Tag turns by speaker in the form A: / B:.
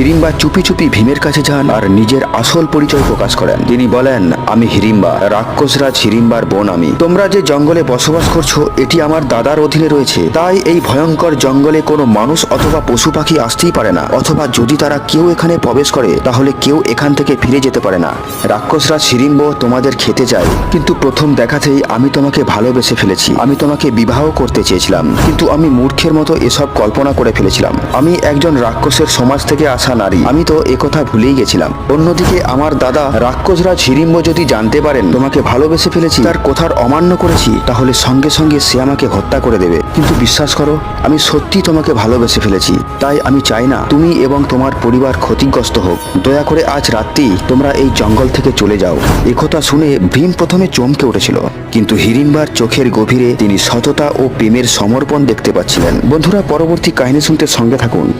A: হিড়িম্বা চুপি চুপি ভীমের কাছে যান আর নিজের আসল পরিচয় প্রকাশ করেন। তিনি বলেন, আমি হিড়িম্বা রাক্ষসরাজ হিড়িম্বার বোন আমি। তোমরা যে জঙ্গলে বসবাস করছ, এটি আমার দাদার অধীনে রয়েছে। তাই এই ভয়ঙ্কর জঙ্গলে কোনো মানুষ অথবা পশু পাখি আসতেই পারে না। অথবা যদি তারা কেউ এখানে প্রবেশ করে, তাহলে কেউ এখান থেকে ফিরে যেতে পারে না। রাক্ষসরাজ হিড়িম্ব তোমাদের খেতে চায় কিন্তু প্রথম দেখাতেই আমি তোমাকে ভালোবেসে ফেলেছি। আমি তোমাকে বিবাহ করতে চেয়েছিলাম। কিন্তু আমি মূর্খের মতো এসব কল্পনা করে ফেলেছিলাম। আমি একজন রাক্ষসের সমাজ থেকে আসা নারী। আমি তো একথা ভুলেই গেছিলাম। অন্যদিকে আমার দাদা রাক্ষসরাজ হিড়িম্ব যদি জানতে পারেন, তোমাকে ভালোবেসে ফেলেছি, তার কথার অমান্য করেছি, তাহলে সঙ্গে সঙ্গে সে আমাকে হত্যা করে দেবে। কিন্তু বিশ্বাস করো, আমি সত্যি তোমাকে ভালোবেসে ফেলেছি। তাই আমি চাই না তুমি এবং তোমার পরিবার ক্ষতিগ্রস্ত হোক। দয়া করে আজ রাত্রি তোমরা এই জঙ্গল থেকে চলে যাও। একথা শুনে ভীম প্রথমে চমকে উঠেছিল। কিন্তু হিরিম্বার চোখের গভীরে তিনি সততা ও প্রেমের সমর্পণ দেখতে পাচ্ছিলেন। বন্ধুরা, পরবর্তী কাহিনী শুনতে সঙ্গে থাকুন।